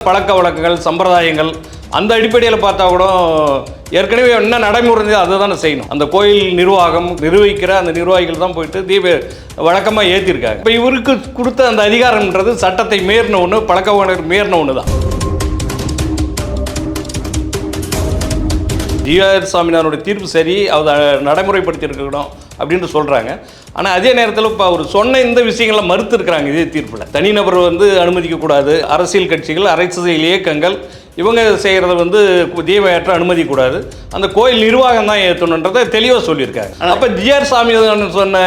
பழக்க வழக்கங்கள் சம்பிரதாயங்கள் அந்த அடிப்படையில் பார்த்தா கூட ஏற்கனவே என்ன நடைமுறை அதை தானே செய்யணும். அந்த கோயில் நிர்வாகம் நிர்வகிக்கிற அந்த நிர்வாகிகள் தான் போயிட்டு தீப வழக்கமாக ஏற்றிருக்காங்க இப்போ இவருக்கு கொடுத்த அந்த அதிகாரம்ன்றது சட்டத்தை மீறின ஒன்று பழக்க வழக்கம் மீறின ஒன்று தான் ஜிஆர் சாமினாருடைய தீர்ப்பு சரி அதை நடைமுறைப்படுத்தியிருக்கணும் அப்படின்னு சொல்கிறாங்க ஆனால் அதே நேரத்தில் இப்போ அவர் சொன்ன இந்த விஷயங்களை மறுத்துருக்குறாங்க. இதே தீர்ப்பில். தனிநபர் வந்து அனுமதிக்கக்கூடாது. அரசியல் கட்சிகள் அரசியல் இயக்கங்கள் இவங்க செய்கிறத வந்து தீபம் ஏற்ற அனுமதிக்கக்கூடாது. அந்த கோயில் நிர்வாகம் தான் ஏற்றணுன்றதை தெளிவாக சொல்லியிருக்காங்க அப்போ ஜிஆர் சாமி சொன்ன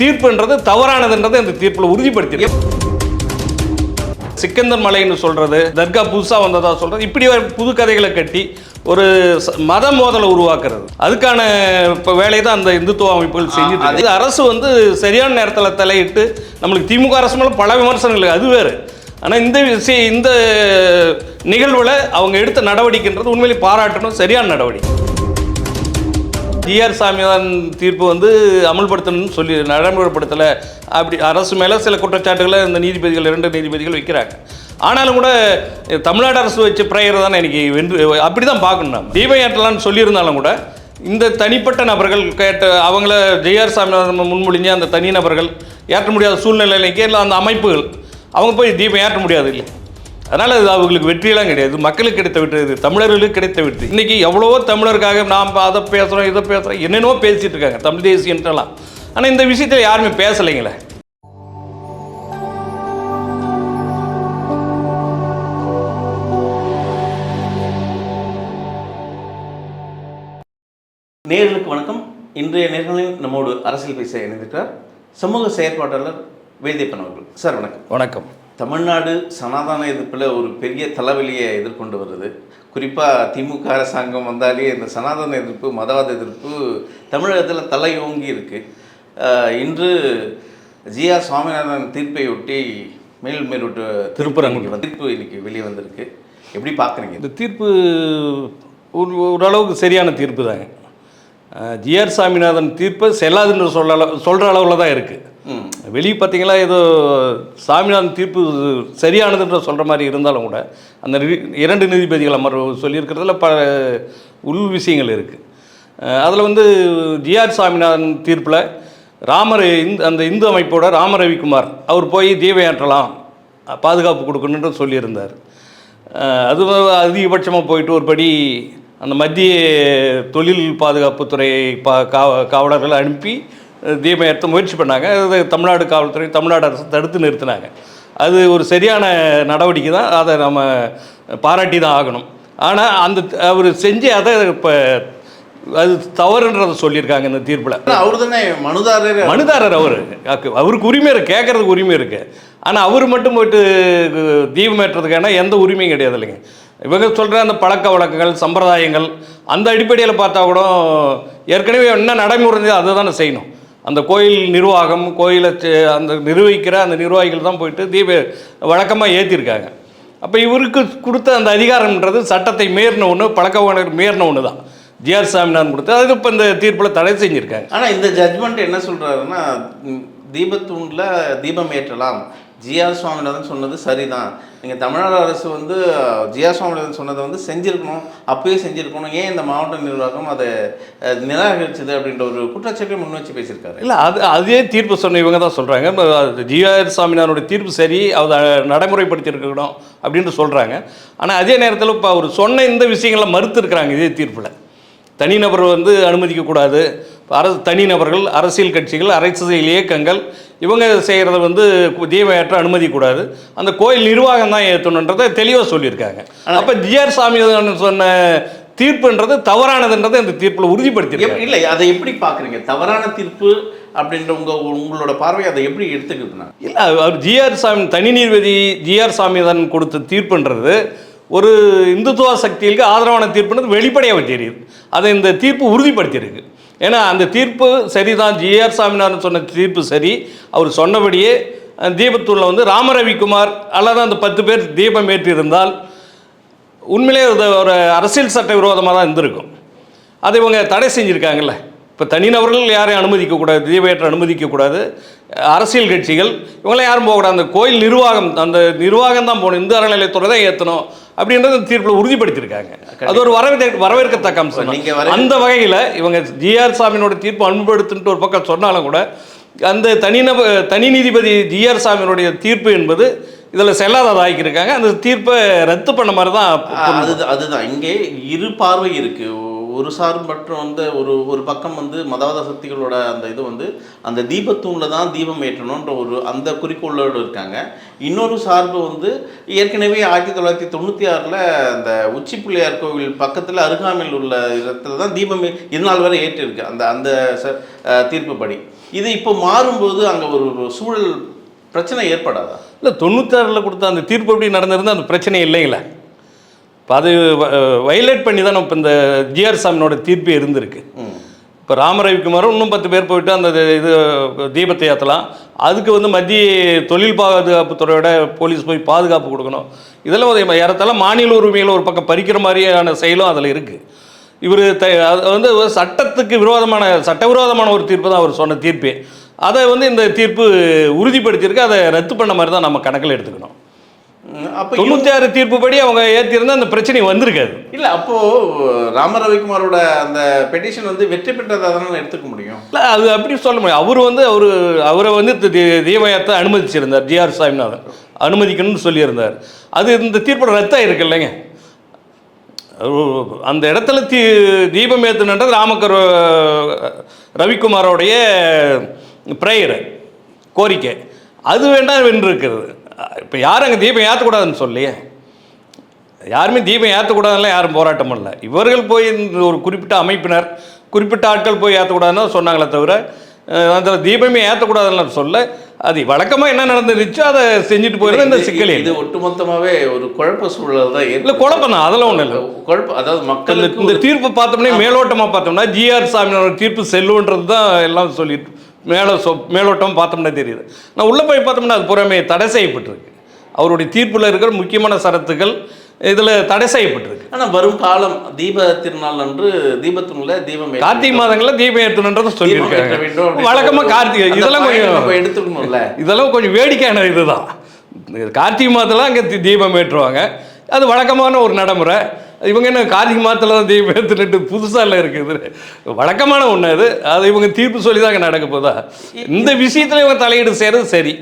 தீர்ப்புன்றது தவறானதுன்றதை இந்த தீர்ப்பில் உறுதிப்படுத்தியிருக்கு. சிக்கந்தர் மலைன்னு சொல்றது தர்கா புதுசாக வந்ததா சொல்றது இப்படி புது கதைகளை கட்டி ஒரு மத மோதலை உருவாக்குறது. அதுக்கான இப்போ வேலையை தான் அந்த இந்துத்துவ அமைப்புகள் செஞ்சுட்டு. இது அரசு வந்து சரியான நேரத்தில் தலையிட்டு நம்மளுக்கு திமுக அரசு மேலே பல விமர்சனங்கள் அது வேறு. ஆனால் இந்த விஷயம் இந்த நிகழ்வில் அவங்க எடுத்த நடவடிக்கைன்றது உண்மையிலே பாராட்டணும் சரியான நடவடிக்கை. டிஆர் சாமியான் தீர்ப்பு வந்து அமல்படுத்தணும்னு சொல்லி நடைமுறைப்படுத்தலை. அப்படி அரசு மேலே சில குற்றச்சாட்டுகளை இந்த நீதிபதிகள் இரண்டு நீதிபதிகள் வைக்கிறாங்க. ஆனாலும் கூட தமிழ்நாடு அரசு வச்ச பிரேயர் தானே எனக்கு வென்று அப்படி தான் பார்க்கணும் நம்ம தீபம் சொல்லியிருந்தாலும் கூட இந்த தனிப்பட்ட நபர்கள் கேட்ட அவங்கள ஜெய்ஆர் சாமிநாதன் முன்மொழிஞ்ச அந்த தனி நபர்கள் ஏற்ற முடியாத சூழ்நிலைக்கு இல்லை அந்த அமைப்புகள் அவங்க போய் தீபம் ஏற்ற முடியாது இல்லை அதனால் அது அவங்களுக்கு வெற்றியெல்லாம் கிடையாது. மக்களுக்கு கிடைத்த வெற்றி இது தமிழர்களுக்கு கிடைத்த வெற்றி. இன்னைக்கு எவ்வளவோ தமிழருக்காக நாம் அதை பேசுகிறோம் இதை பேசுகிறோம் என்னென்னவோ பேசிட்டு இருக்காங்க தமிழ் தேசியன்ட்டெல்லாம் ஆனால் இந்த விஷயத்தில் யாருமே பேசலைங்களே. நேர்களுக்கு வணக்கம். இன்றைய நேர்களில் நம்மோடு அரசியல் பேச இணைந்திருக்கிறார் சமூக செயற்பாட்டாளர் வேதியப்பன் அவர்கள். சார் வணக்கம். வணக்கம். தமிழ்நாடு சனாதன எதிர்ப்பில் ஒரு பெரிய தலைவலியை எதிர்கொண்டு வருது. குறிப்பாக திமுக அரசாங்கம் வந்தாலே இந்த சனாதன எதிர்ப்பு மதவாத எதிர்ப்பு தமிழகத்தில் தலையோங்கி இருக்கு. அஹ், இன்று ஜிஆர் சுவாமிநாதன் தீர்ப்பையொட்டி மேல் மேலோட்டு திருப்பரங்குன்றம். தீர்ப்பு இன்னைக்கு வெளியே வந்திருக்கு. எப்படி பார்க்குறீங்க இந்த தீர்ப்பு ஒரு ஓரளவுக்கு சரியான தீர்ப்பு தாங்க ஜிஆர் சாமிநாதன் தீர்ப்பு செல்லாதுன்னு சொல்ல சொல்கிற அளவில் தான் இருக்குது வெளியே பார்த்தீங்களா ஏதோ சாமிநாதன் தீர்ப்பு சரியானதுன்ற சொல்கிற மாதிரி இருந்தாலும் கூட அந்த இரண்டு நீதிபதிகள் அமர்வு சொல்லியிருக்கிறதுல பல உள் விஷயங்கள் இருக்குது அதில் வந்து ஜிஆர் சாமிநாதன் தீர்ப்பில் ராமர் இந்து அந்த இந்து அமைப்போட ராம ரவிக்குமார் அவர் போய் தீபயாற்றலாம் பாதுகாப்பு கொடுக்கணுன்ற சொல்லியிருந்தார். அது அதிகபட்சமாக போயிட்டு ஒரு படி அந்த மத்திய தொழில் பாதுகாப்புத்துறை பா காவ காவலர்களை அனுப்பி தீபம் ஏற்ற முயற்சி பண்ணாங்க. அது தமிழ்நாடு காவல்துறை தமிழ்நாடு அரசு தடுத்து நிறுத்தினாங்க. அது ஒரு சரியான நடவடிக்கை தான். அதை நம்ம பாராட்டி தான் ஆகணும். ஆனால் அந்த அவர் செஞ்சு அதை இப்போ அது தவறுன்றதை சொல்லியிருக்காங்க இந்த தீர்ப்பில். அவர் தானே மனுதாரர். மனுதாரர் அவர். அவருக்கு உரிமை இருக்கு கேட்கறதுக்கு உரிமை இருக்கு. ஆனால் அவர் மட்டும் போயிட்டு தீபம் ஏற்றுறதுக்கான எந்த உரிமையும் கிடையாது இல்லைங்க. இவங்க சொல்கிற அந்த பழக்க வழக்கங்கள் சம்பிரதாயங்கள் அந்த அடிப்படையில் பார்த்தா கூட ஏற்கனவே என்ன நடைமுறை அதை தானே செய்யணும். அந்த கோயில் நிர்வாகம் கோயிலை செ- அந்த நிர்வகிக்கிற அந்த நிர்வாகிகள் தான் போயிட்டு தீப வழக்கமாக ஏற்றிருக்காங்க அப்போ இவருக்கு கொடுத்த அந்த அதிகாரம்ன்றது சட்டத்தை மீறின ஒன்று பழக்க வழக்கு மீறின ஒன்று தான் ஜிஆர் சாமிநாதன் கொடுத்து அது இப்போ இந்த தீர்ப்பில் தடை செஞ்சுருக்காங்க. ஆனால் இந்த ஜட்மெண்ட் என்ன சொல்கிறாருன்னா தீபத்தூண்டில் தீபம் ஏற்றலாம். ஜிஆர் சுவாமிநாதன் சொன்னது சரிதான். நீங்கள் தமிழ்நாடு அரசு வந்து ஜிஆர் சுவாமிநாதன் சொன்னதை வந்து செஞ்சிருக்கணும். அப்பயே செஞ்சுருக்கணும். ஏன் இந்த மாவட்ட நிர்வாகம் அதை நிராகரிச்சது அப்படின்ற ஒரு குற்றச்சாட்டை முன் வச்சு பேசியிருக்காரு? இல்லை அது அதே தீர்ப்பு சொன்ன இவங்க தான் சொல்கிறாங்க ஜிஆர் சாமினாருடைய தீர்ப்பு சரி அதை நடைமுறைப்படுத்தியிருக்கணும் அப்படின்ட்டு சொல்கிறாங்க ஆனால் அதே நேரத்தில் இப்போ அவர் சொன்ன இந்த விஷயங்களை மறுத்துருக்குறாங்க இதே தீர்ப்பில். தனிநபர் வந்து அனுமதிக்கக்கூடாது. அரசு தனிநபர்கள் அரசியல் கட்சிகள் அரசியல் இயக்கங்கள் இவங்க செய்கிறத வந்து தீபம் ஏற்ற அனுமதிக்கக்கூடாது அந்த கோயில் நிர்வாகம் தான் ஏற்றணுன்றதை தெளிவாக சொல்லியிருக்காங்க. அப்போ ஜிஆர் சாமி சொன்ன தீர்ப்புன்றது தவறானதுன்றதை இந்த தீர்ப்பில் உறுதிப்படுத்தியிருக்காங்க. எப்- இல்லை அதை எப்படி பார்க்குறீங்க? தவறான தீர்ப்பு அப்படின்ற உங்க உங்களோட பார்வை அதை எப்படி எடுத்துக்கிட்டுனா இல்லை அவர் ஜிஆர் சாமி தனி நீதிபதி ஜிஆர் சாமிதான் கொடுத்த தீர்ப்புன்றது ஒரு இந்துத்துவ சக்திகளுக்கு ஆதரவான தீர்ப்புன்றது வெளிப்படையாக தெரியுது. அதை இந்த தீர்ப்பு உறுதிப்படுத்தியிருக்கு. ஏன்னா அந்த தீர்ப்பு சரிதான். ஜிஆர் சாமிநாதன் சொன்ன தீர்ப்பு சரி. அவர் சொன்னபடியே தீபத்தூரில் வந்து ராமரவிக்குமார் அல்லது அந்த பத்து பேர் தீபம் ஏற்றிருந்தால் உண்மையிலே அது ஒரு அரசியல் சட்ட விரோதமாக தான் இருந்திருக்கும். அதை இவங்க தடை செஞ்சுருக்காங்கல்ல. இப்போ தனிநபர்கள் யாரையும் அனுமதிக்கக்கூடாது தீபேற்ற அனுமதிக்கக்கூடாது. அரசியல் கட்சிகள் இவங்களாம் யாரும் போகக்கூடாது. அந்த கோயில் நிர்வாகம் அந்த நிர்வாகம் தான் போகணும். இந்து அறநிலையத்துறை தான் ஏற்றணும் அப்படின்றத தீர்ப்பில் உறுதிப்படுத்தியிருக்காங்க. அது ஒரு வரவேற்க வரவேற்கத்தக்க அம்சம் அந்த வகையில் இவங்க ஜிஆர் சாமியினோட தீர்ப்பு அன்படுத்துன்ட்டு ஒரு பக்கம் சொன்னாலும் கூட அந்த தனிநப தனி நீதிபதி ஜிஆர் சாமியினுடைய தீர்ப்பு என்பது இதில் செல்லாததாக்கியிருக்காங்க அந்த தீர்ப்பை ரத்து பண்ண மாதிரி தான் அதுதான் அதுதான். இங்கே இரு பார்வை இருக்கு. ஒ- ஒரு சார் மற்றும் வந்து ஒரு ஒரு பக்கம் வந்து மதவாத சக்திகளோட அந்த இது வந்து அந்த தீபத்தூணில் தான் தீபம் ஏற்றணுன்ற ஒரு அந்த குறிக்கோளோடு இருக்காங்க. இன்னொரு சார்பு வந்து ஏற்கனவே ஆயிரத்தி தொள்ளாயிரத்தி தொண்ணூற்றி ஆறில் அந்த உச்சி பிள்ளையார் கோவில் பக்கத்தில் அருகாமையில் உள்ள இடத்துல தான் தீபம் இதனால் இதுநாள் வரை ஏற்றிருக்கு அந்த அந்த ச- அஹ் தீர்ப்புப்படி. இது இப்போ மாறும்போது அங்கே ஒரு சூழல் பிரச்சனை ஏற்படாதா? இல்லை தொண்ணூத்தாறில் கொடுத்த அந்த தீர்ப்பு எப்படி நடந்திருந்தால் அந்த பிரச்சனை இல்லைங்களா? இப்போ அது வைலேட் பண்ணி தான் இப்போ இந்த ஜிஆர் சாமினோட தீர்ப்பு இருந்திருக்கு. இப்போ ராமரவிக்குமாரும் இன்னும் பத்து பேர் போயிட்டு அந்த இது தீபத்தை ஏற்றலாம் அதுக்கு வந்து மத்திய தொழில் பாதுகாப்புத்துறையோட போலீஸ் போய் பாதுகாப்பு கொடுக்கணும். இதெல்லாம் ஒரு ஏறத்தாழ மாநில உரிமையில் ஒரு பக்கம் பறிக்கிற மாதிரியான செயலும் அதில் இருக்குது இவர் த வந்து சட்டத்துக்கு விரோதமான சட்டவிரோதமான ஒரு தீர்ப்பு தான் அவர் சொன்ன தீர்ப்பு. அதை வந்து இந்த தீர்ப்பு உறுதிப்படுத்தியிருக்கு. அதை ரத்து பண்ண மாதிரி தான் நம்ம கணக்கில் எடுத்துக்கணும். அப்போ ஆறு தீர்ப்புப்படி அவங்க ஏற்றிருந்தா அந்த பிரச்சனை வந்திருக்காது. இல்ல அப்போ ராம ரவிக்குமாரோட அந்த பெட்டிஷன் வந்து வெற்றி பெற்றதா தானே எடுத்துக்க முடியும்? இல்லை அது அப்படி சொல்ல முடியும் அவர் வந்து அவர் அவரை வந்து தீபயாத்தை அனுமதிச்சிருந்தார். ஜிஆர் சாமிநாதன். அனுமதிக்கணும்னு சொல்லியிருந்தார். அது இந்த தீர்ப்பு ரத்தாக இருக்கு இல்லைங்க. அந்த இடத்துல தீ தீபம் ஏற்றுனது ராமக்கர் ரவிக்குமாரோடைய ப்ரேயர் கோரிக்கை. அது வேண்டாம் வென்று இருக்கிறது இப்போ யாரும் அங்கே தீபம் ஏற்றக்கூடாதுன்னு சொல்லியே? யாருமே தீபம் ஏற்றக்கூடாதுலாம் யாரும் போராட்டம் பண்ணல. இவர்கள் போய் ஒரு குறிப்பிட்ட அமைப்பினர் குறிப்பிட்ட ஆட்கள் போய் ஏற்றக்கூடாதுன்னு தான் சொன்னாங்களே தவிர அந்த தீபமே ஏற்றக்கூடாதுன்னு சொல்ல அது வழக்கமாக என்ன நடந்துருச்சோ அதை செஞ்சுட்டு போயிருந்தா இந்த சிக்கல் இது ஒட்டுமொத்தமாவே ஒரு குழப்ப சூழல் தான் இல்லை குழப்பம் தான் அதெல்லாம் ஒன்றும் இல்லை. குழப்பம் அதாவது மக்களுக்கு இந்த தீர்ப்பு பார்த்தோம்னா மேலோட்டமாக பார்த்தோம்னா ஜிஆர் சாமியோட தீர்ப்பு செல்லுன்றது தான் எல்லாம் சொல்லிட்டு மேலே சொ மேலோட்டம் பார்த்தோம்னா தெரியுது. நான் உள்ளே போய் பார்த்தோம்னா அது புறமே தடை செய்யப்பட்டிருக்கு. அவருடைய தீர்ப்பில் இருக்கிற முக்கியமான சரத்துகள் இதில் தடை செய்யப்பட்டிருக்கு. ஆனா வரும் காலம் தீப திருநாள் அன்று தீபத்தினுள்ள தீபம் கார்த்திகை. மாதங்கள்ல தீபம் ஏற்றணுன்றதை சொல்லியிருக்காங்க. வழக்கமாக கார்த்திகை இதெல்லாம் கொஞ்சம் எடுத்துக்கணும்ல. இதெல்லாம் கொஞ்சம் வேடிக்கையான இதுதான். கார்த்திகை மாதத்தில் அங்கே தீபம் ஏற்றுவாங்க. அது வழக்கமான ஒரு நடைமுறை. இவங்க என்ன கார்த்திகை மாதத்தில் தான் தீபம் ஏற்றுட்டு புதுசாக இல்லை இருக்குது வழக்கமான ஒன்று அது. அது இவங்க தீர்ப்பு சொல்லி தாங்க நடக்க போதா. இந்த விஷயத்தில் இவங்க தலையீடு செய்கிறது சரி.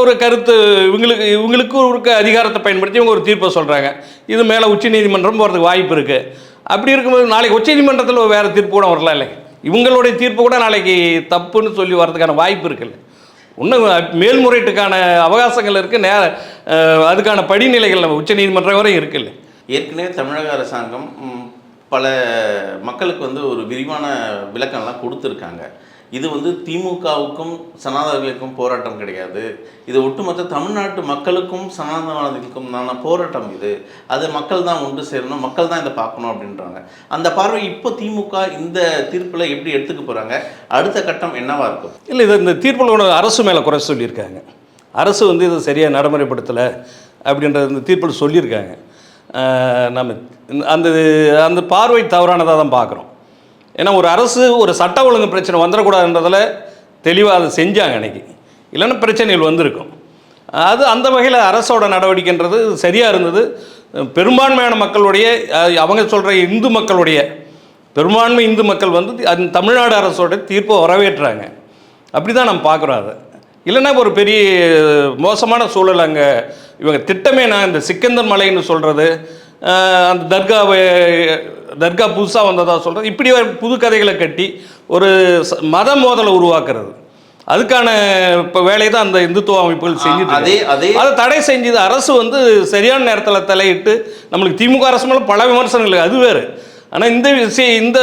ஒரு கருத்து இவங்களுக்கு இவங்களுக்கு இருக்க அதிகாரத்தை பயன்படுத்தி இவங்க ஒரு தீர்ப்பை சொல்கிறாங்க இது மேலே உச்சநீதிமன்றம் போகிறதுக்கு வாய்ப்பு இருக்குது அப்படி இருக்கும்போது நாளைக்கு உச்சநீதிமன்றத்தில் வேறு தீர்ப்பு கூட வரலாம் இல்லை இவங்களுடைய தீர்ப்பு கூட நாளைக்கு தப்புன்னு சொல்லி வர்றதுக்கான வாய்ப்பு இருக்குல்ல. இன்னும் மேல்முறையீட்டுக்கான அவகாசங்கள் இருக்குது நே அதுக்கான படிநிலைகள் நம்ம உச்சநீதிமன்றம் வரை இருக்குல்ல. ஏற்கனவே தமிழக அரசாங்கம் பல மக்களுக்கு வந்து ஒரு விரிவான விளக்கம்லாம் கொடுத்துருக்காங்க. இது வந்து திமுகவுக்கும் சனாதனர்களுக்கும் போராட்டம் கிடையாது. இது ஒட்டுமொத்த தமிழ்நாட்டு மக்களுக்கும் சனாதனவாதிகளுக்கும் போராட்டம் இது. அது மக்கள் தான் ஒன்று சேரணும் மக்கள் தான் இதை பார்க்கணும் அப்படின்றாங்க. அந்த பார்வை இப்போ திமுக இந்த தீர்ப்பில் எப்படி எடுத்துக்க போகிறாங்க அடுத்த கட்டம் என்னவாக இருக்கும்? இல்லை இது இந்த தீர்ப்பில் கூட அரசு மேலே குறை சொல்லியிருக்காங்க. அரசு வந்து இதை சரியாக நடைமுறைப்படுத்தலை அப்படின்ற இந்த தீர்ப்பில் சொல்லியிருக்காங்க. நம்ம இந்த- அந்த அந்த பார்வை தவறானதாக தான் பார்க்குறோம். ஏன்னா ஒரு அரசு ஒரு சட்ட ஒழுங்கு பிரச்சனை வந்துடக்கூடாதுன்றதில் தெளிவாக அதை செஞ்சாங்க அன்றைக்கி இல்லைன்னா பிரச்சனைகள் வந்திருக்கும். அது அந்த வகையில் அரசோட நடவடிக்கைன்றது சரியாக இருந்தது. பெரும்பான்மையான மக்களுடைய அவங்க சொல்கிற இந்து மக்களுடைய பெரும்பான்மை இந்து மக்கள் வந்து அந்த தமிழ்நாடு அரசோட தீர்ப்பை வரவேற்றாங்க. அப்படி தான் நம்ம பார்க்குறோம் அதை. இல்லைன்னா ஒரு பெரிய மோசமான சூழல் அங்கே. இவங்க திட்டமே நான் இந்த சிக்கந்தர் மலைன்னு சொல்கிறது அந்த தர்காவை தர்கா புதுசாக வந்ததாக சொல்கிறது இப்படி புது கதைகளை கட்டி ஒரு மத மோதலை உருவாக்குறது. அதுக்கான இப்போ வேலையை தான் அந்த இந்துத்துவ அமைப்புகள் செஞ்சுட்டு அதே அதே. அதை தடை செஞ்சது அரசு வந்து சரியான நேரத்தில் தலையிட்டு நம்மளுக்கு திமுக அரசு மேலே பல விமர்சனங்கள் அது வேறு. ஆனால் இந்த விஷயம் இந்த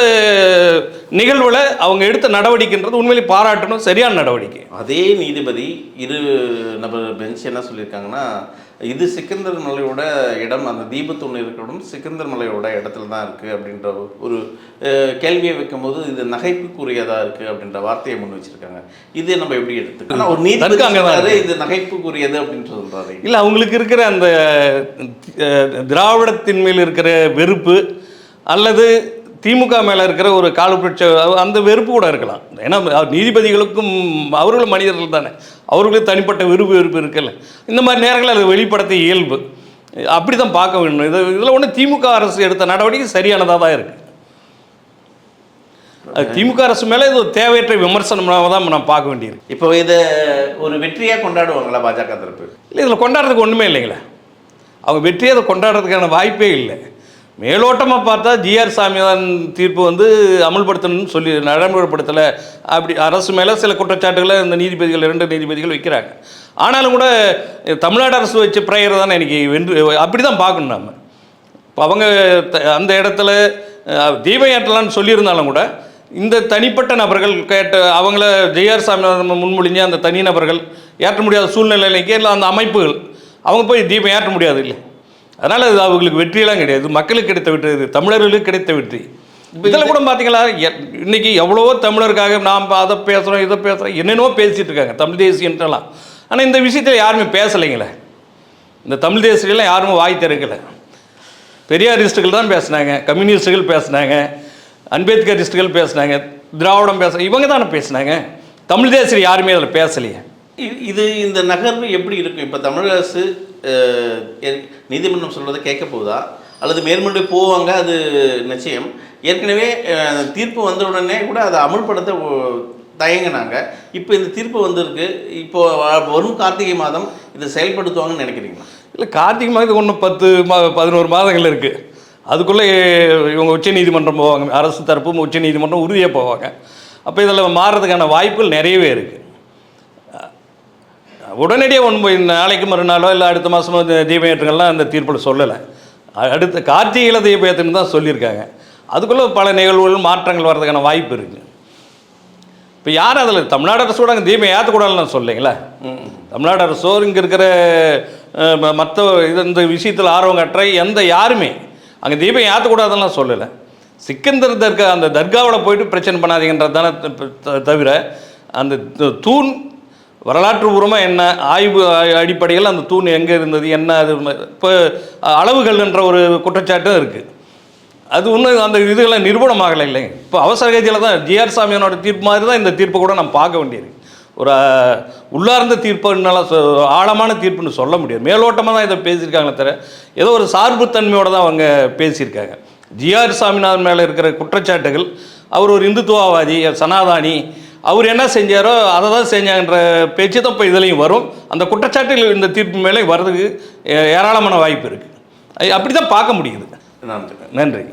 நிகழ்வில் அவங்க எடுத்த நடவடிக்கைன்றது உண்மையிலே பாராட்டணும் சரியான நடவடிக்கை. அதே நீதிபதி இரு நபர் பெஞ்ச் என்ன சொல்லியிருக்காங்கன்னா இது சிக்கந்தர் மலையோட இடம் அந்த தீபத்தூண் இருக்கிற இடம் சிக்கந்தர் மலையோட இடத்துல தான் இருக்குது அப்படின்ற ஒரு கேள்வியை வைக்கும்போது இது நகைப்புக்குரியதாக இருக்குது அப்படின்ற வார்த்தையை முன் வச்சிருக்காங்க. இது நம்ம எப்படி எடுத்துக்கலாம்? ஆனா ஒரு இருக்கு. இது நகைப்புக்குரியது அப்படின்னு சொல்றாரு. இல்லை அவங்களுக்கு இருக்கிற அந்த திராவிடத்தின் மேல் இருக்கிற வெறுப்பு அல்லது திமுக மேலே இருக்கிற ஒரு காலுப்பிடிச்ச அந்த வெறுப்பு கூட இருக்கலாம். ஏன்னா நீதிபதிகளுக்கும் அவர்களும் மனிதர்கள் தானே. அவர்களுக்கு தனிப்பட்ட விருப்பு வெறுப்பு இருக்குல்ல. இந்த மாதிரி நேரங்களில் அது வெளிப்படுத்த இயல்பு. அப்படி தான் பார்க்க வேண்டும். இது இதில் ஒன்று திமுக அரசு எடுத்த நடவடிக்கை சரியானதாக தான் இருக்குது அது திமுக அரசு மேலே இது தேவையற்ற விமர்சனமாக தான் நான் பார்க்க வேண்டியிருக்கு. இப்போ இதை ஒரு வெற்றியாக கொண்டாடுவாங்களா பாஜக தரப்பு? இல்லை இதில் கொண்டாடுறதுக்கு ஒன்றுமே இல்லைங்களே. அவங்க வெற்றியை அதை கொண்டாடுறதுக்கான வாய்ப்பே இல்லை. மேலோட்டமாக பார்த்தா ஜிஆர் சாமியான் தீர்ப்பு வந்து அமல்படுத்தணும்னு சொல்லி நடைமுறைப்படுத்தலை. அப்படி அரசு மேலே சில குற்றச்சாட்டுகளை இந்த நீதிபதிகள் இரண்டு நீதிபதிகள் வைக்கிறாங்க. ஆனாலும் கூட தமிழ்நாடு அரசு வச்ச பிரேயர் தானே இன்றைக்கி வென்று அப்படி தான் பார்க்கணும் நம்ம இப்போ அவங்க த- அந்த இடத்துல தீபம் ஏற்றலான்னு சொல்லியிருந்தாலும் கூட இந்த தனிப்பட்ட நபர்கள் கேட்ட அவங்கள ஜெய்ஆர் சாமி முன்மொழிஞ்ச அந்த தனி நபர்கள் ஏற்ற முடியாத சூழ்நிலைக்கு இல்லை அந்த அமைப்புகள். அவங்க போய் தீபம் ஏற்ற முடியாது இல்லை அதனால் அது அவங்களுக்கு வெற்றியெல்லாம் கிடையாது. மக்களுக்கு கிடைத்த வெற்றி இது தமிழர்களுக்கு கிடைத்த வெற்றி. இதில் கூட பார்த்தீங்களா இன்னைக்கு எவ்வளவோ தமிழருக்காக நாம் அதை பேசுகிறோம் இதை பேசுகிறோம் என்னென்னோ பேசிகிட்டு இருக்காங்க தமிழ் தேசியன்ட்டெல்லாம் ஆனால் இந்த விஷயத்தில் யாருமே பேசலைங்களே. இந்த தமிழ் தேசியெல்லாம் யாருமே வாய் திறக்கலை. பெரியாரிஸ்டுகள் தான் பேசுனாங்க கம்யூனிஸ்டுகள் பேசுனாங்க அம்பேத்கரிஸ்டுகள் பேசுனாங்க திராவிடம் பேச இவங்க தானே பேசுனாங்க. தமிழ் தேசியர் யாருமே அதில் பேசலையே. இது இந்த நகர்வு எப்படி இருக்கும்? இப்போ தமிழக அரசு நீதிமன்றம் சொல்கிறத கேட்க போகுதா? அல்லது மேற்கொண்டு போவாங்க அது நிச்சயம். ஏற்கனவே தீர்ப்பு வந்த உடனே கூட அதை அமுல்படுத்த தயங்கினாங்க. இப்போ இந்த தீர்ப்பு வந்திருக்கு. இப்போ வரும் கார்த்திகை மாதம் இதை செயல்படுத்துவாங்கன்னு நினைக்கிறீங்களா? இல்லை கார்த்திகை மாதத்துக்கு ஒன்று பத்து மா பதினோரு மாதங்கள் இருக்குது அதுக்குள்ளே இவங்க உச்ச நீதிமன்றம் போவாங்க. அரசு தரப்பும் உச்ச நீதிமன்றம் உறுதியாக போவாங்க. அப்போ இதில் மாறுறதுக்கான வாய்ப்புகள் நிறையவே இருக்குது உடனடியாக ஒன்று நாளைக்கு மறுநாளோ இல்லை அடுத்த மாதமோ இந்த தீபம் ஏற்றுங்கள்லாம் அந்த தீர்ப்பில் சொல்லலை. அடுத்த கார்த்திகையில் தீபம் ஏற்றுன்னு தான் சொல்லியிருக்காங்க. அதுக்குள்ளே பல நிகழ்வுகள் மாற்றங்கள் வர்றதுக்கான வாய்ப்பு இருக்குது இப்போ யார் அதில் தமிழ்நாடு அரசோட அங்கே தீபம் ஏற்றக்கூடாதுன்னு சொல்லிங்களா தமிழ்நாடு அரசோ இங்கே இருக்கிற மற்ற இது இந்த விஷயத்தில் ஆர்வம் கட்டுற எந்த யாருமே அங்கே தீபம் ஏற்றக்கூடாதுன்னு சொல்லலை. சிக்கந்தர் தர்கா அந்த தர்காவில் போயிட்டு பிரச்சனை பண்ணாதீங்கன்றது தானே த- தவிர அந்த தூண் வரலாற்று பூர்வமாக என்ன ஆய்வு அடிப்படையில் அந்த தூண் எங்கே இருந்தது என்ன அது இப்போ அளவுகள்ன்ற ஒரு குற்றச்சாட்டும் இருக்குது அது ஒன்றும் அந்த இதுகளை நிரூபணமாகலை இல்லைங்க. இப்போ அவசர கதியில் தான் ஜிஆர் சாமியானோட தீர்ப்பு மாதிரி தான் இந்த தீர்ப்பை கூட நம்ம பார்க்க வேண்டியிருக்கு. ஒரு உள்ளார்ந்த தீர்ப்புனால சொ ஆழமான தீர்ப்புன்னு சொல்ல முடியாது. மேலோட்டமாக தான் இதை பேசியிருக்காங்களே தவிர ஏதோ ஒரு சார்புத்தன்மையோடு தான் அவங்க பேசியிருக்காங்க. ஜிஆர் சாமிநாதன் மேலே இருக்கிற குற்றச்சாட்டுகள் அவர் ஒரு இந்துத்துவவாதி சனாதானி அவர் என்ன செஞ்சாரோ அதை தான் செஞ்சாங்கன்ற பேச்சு தான் இப்போ இதுலேயும் வரும். அந்த குற்றச்சாட்டுகள் இந்த தீர்ப்பு மேலே வர்றதுக்கு ஏராளமான வாய்ப்பு இருக்குது அப்படி தான் பார்க்க முடியுது. நன்றி. நன்றி.